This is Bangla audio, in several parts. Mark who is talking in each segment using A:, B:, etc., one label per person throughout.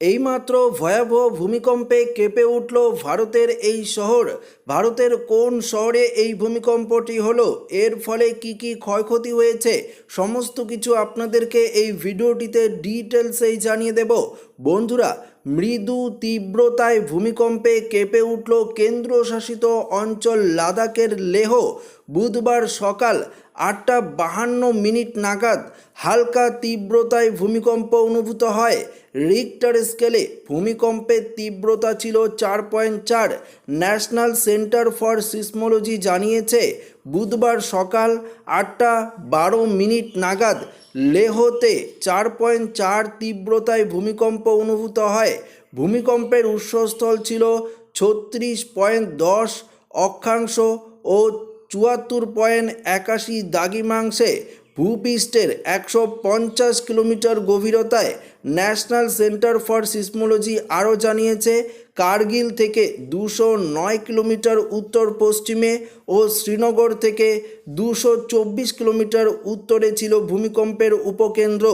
A: এইমাত্র ভয়াবহ ভূমিকম্পে কেঁপে উঠল ভারতের এই শহর। ভারতের কোন শহরে এই ভূমিকম্পটি হলো? এর ফলে কি কি ক্ষয়ক্ষতি হয়েছে? সমস্ত কিছু আপনাদেরকে এই ভিডিওটিতে ডিটেলসেই জানিয়ে দেব। বন্ধুরা, মৃদু তীব্রতায় ভূমিকম্পে কেঁপে উঠল কেন্দ্রশাসিত অঞ্চল লাদাখের লেহ। বুধবার সকাল আটটা বাহান্ন মিনিট নাগাদ হালকা তীব্রতায় ভূমিকম্প অনুভূত হয়। রিক্টার স্কেলে ভূমিকম্পের তীব্রতা ছিল চার পয়েন্ট চার, ন্যাশনাল সেন্টার ফর সিসমোলজি জানিয়েছে, বুধবার সকাল আটটা বারো মিনিট নাগাদ লেহতে চার পয়েন্ট চার তীব্রতায় ভূমিকম্প অনুভূত হয়। ভূমিকম্পের উৎসস্থল ছিল ছত্রিশ পয়েন্ট দশ অক্ষাংশ ও চুয়াত্তর পয়েন্ট একাশি দাগিমাংশে। ভূপৃষ্ঠের একশো পঞ্চাশ কিলোমিটার গভীরতায় ন্যাশনাল সেন্টার ফর সিসমোলজি আরও জানিয়েছে, কার্গিল থেকে দুশো নয় কিলোমিটার উত্তর পশ্চিমে ও শ্রীনগর থেকে দুশো চব্বিশ কিলোমিটার উত্তরে ছিল ভূমিকম্পের উপকেন্দ্র।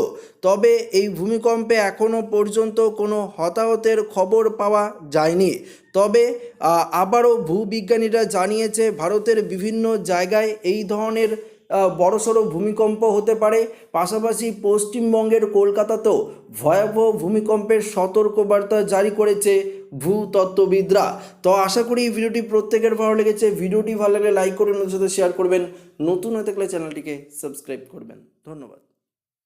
A: তবে এই ভূমিকম্পে এখনও পর্যন্ত কোনো হতাহতের খবর পাওয়া যায়নি। তবে আবারও ভূবিজ্ঞানীরা জানিয়েছে, ভারতের বিভিন্ন জায়গায় এই ধরনের বড়সড় ভূমিকম্প হতে পারে। পাশাপাশি পশ্চিমবঙ্গের কলকাতাতেও ভয়াবহ ভূমিকম্পের সতর্কবার্তা জারি করেছে ভূতত্ত্ববিদরা। তো আশা করি এই ভিডিওটি প্রত্যেকের ভালো লেগেছে। ভিডিওটি ভালো লাগলে লাইক করবেন সাথে শেয়ার করবেন। নতুন হয়ে থাকলে চ্যানেলটিকে সাবস্ক্রাইব করবেন। ধন্যবাদ।